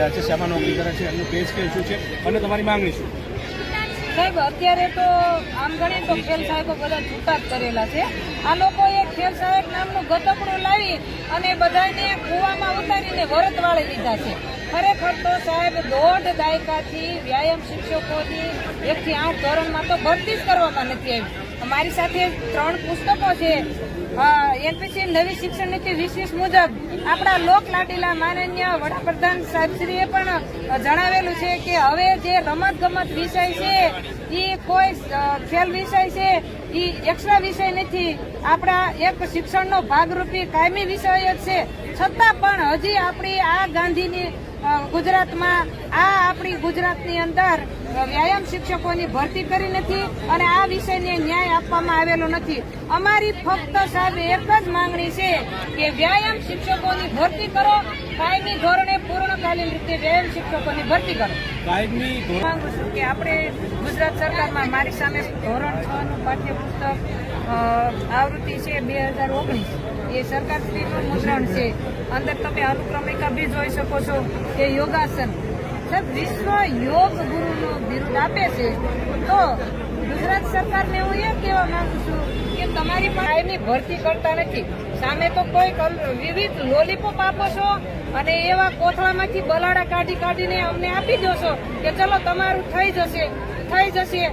રહ્યા છે શેમાં નોકરી કરે છે, એમનું પેજ કે શું છે અને તમારી માંગણી શું? સાહેબ, અત્યારે તો આમ ગણીએ તો ખેલ સાહેબો બધા છૂટા જ કરેલા છે. આ લોકોએ ખેલ સાહેબ નામનું ગતકડું લાવી અને બધાને કૂવામાં ઉતારીને વરત વાળી દીધા છે. ખરેખર તો સાહેબ, દોઢ દાયકાથી વ્યાયામ શિક્ષકોની એકથી આઠ ધોરણમાં તો ભરતી જ કરવામાં નથી આવી. મારી સાથે ત્રણ પુસ્તકો છે. એનપીસી નવી શિક્ષણ નીતિ વીસ મુજબ આપણા લોક લાડીલા માનનીય વડાપ્રધાન સાહેબશ્રીએ પણ જણાવેલું છે કે હવે જે રમત ગમત વિષય છે એ કોઈ ખેલ વિષય છે એ એક્સ્ટ્રા વિષય નથી. આપણા એક શિક્ષણનો ભાગરૂપી કાયમી વિષય જ છે. છતાં પણ હજી આપણી આ ગાંધીની ગુજરાતમાં, આ આપણી ગુજરાતની અંદર વ્યાયામ શિક્ષકોની ભરતી કરી નથી અને આ વિષયને ન્યાય આપવામાં આવેલો નથી. અમારી ફક્ત સાહેબ એક જ માંગણી છે કે વ્યાયામ શિક્ષકોની ભરતી કરો કાયમી ધોરણે પૂર્ણકાલીન રીતે વ્યાયામ શિક્ષકોની ભરતી કરો. કાયમી માંગુ છું કે આપણે ગુજરાત સરકારમાં મારી સામે ધોરણ છ નું પાઠ્યપુસ્તક આવૃત્તિ છે બે હજાર ઓગણીસ. એ સરકારશ્રીનું મુદ્રણ છે. અંદર તમે અનુક્રમિકા બી જોઈ શકો છો કે યોગાસન. સર વિશ્વ યોગ ગુરુનું બિરુદ આપે છે. તો ગુજરાત સરકારને હું એ કહેવા માંગુ છું કે તમારી કાયમી ભરતી કરતા નથી. સામે તો કોઈ વિવિધ લોલીપોપ આપો છો અને એવા કોથળામાંથી બલાડા કાઢી કાઢીને અમને આપી દો છો કે ચલો તમારું થઈ જશે થઈ જશે.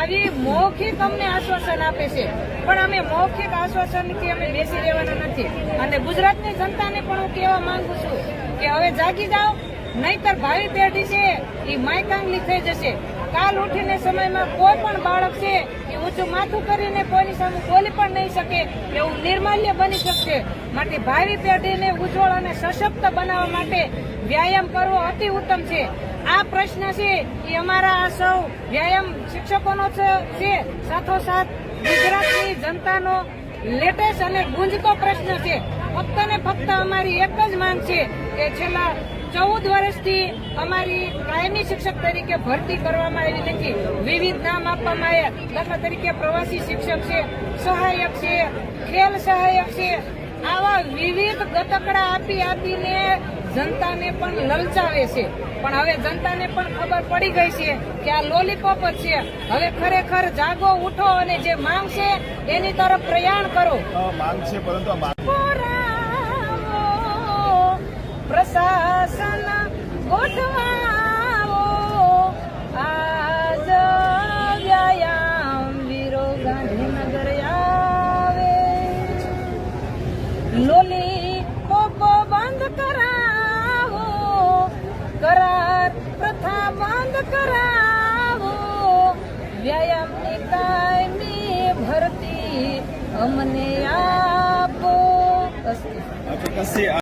આવી મૌખિક અમને આશ્વાસન આપે છે. પણ અમે મૌખિક આશ્વાસનથી અમે બેસી રહેવાના નથી. અને ગુજરાતની જનતાને પણ હું કહેવા માંગુ છું કે હવે જાગી જાઓ, નહીતર ભાવિ પેઢી છે એ માયકાંગલી થઈ જશે. કાલ ઉઠીને સમયમાં કોઈ પણ બાળક છે એ ઊંચું માથું કરીને કોઈની સામે બોલી પણ નહીં શકે એવું નિર્માલ્ય બની શકશે. માટે ભાવિ પેઢીને ઉજ્જવળ અને સશક્ત બનાવવા માટે વ્યાયામ કરવો અતિ ઉત્તમ છે. આ પ્રશ્ન છે એ અમારા આ સૌ વ્યાયામ શિક્ષકોનો છે. સાથોસાથ ગુજરાતની જનતાનો લેટેસ્ટ અને ગુંજતો પ્રશ્ન છે. ફક્ત ને ફક્ત અમારી એક જ માંગ છે કે છેલ્લા ચૌદ વર્ષથી અમારી કાયમી શિક્ષક તરીકે ભરતી કરવામાં આવી નથી. વિવિધ નામ આપવામાં આવ્યા. દાખલા તરીકે પ્રવાસી શિક્ષક છે સહાયક છે ખેલ સહાયક છે. આવા વિવિધ ગતકડા આપી આપીને જનતાને પણ લલચાવે છે. પણ હવે જનતાને પણ ખબર પડી ગઈ છે કે આ લોલીપોપ જ છે. હવે ખરેખર જાગો ઉઠો અને જે માંગ છે એની તરફ પ્રયાણ કરો. માંગ છે પરંતુ બંધ કરાવો. વ્યાયામની કાયમી ભરતી અમને આપો.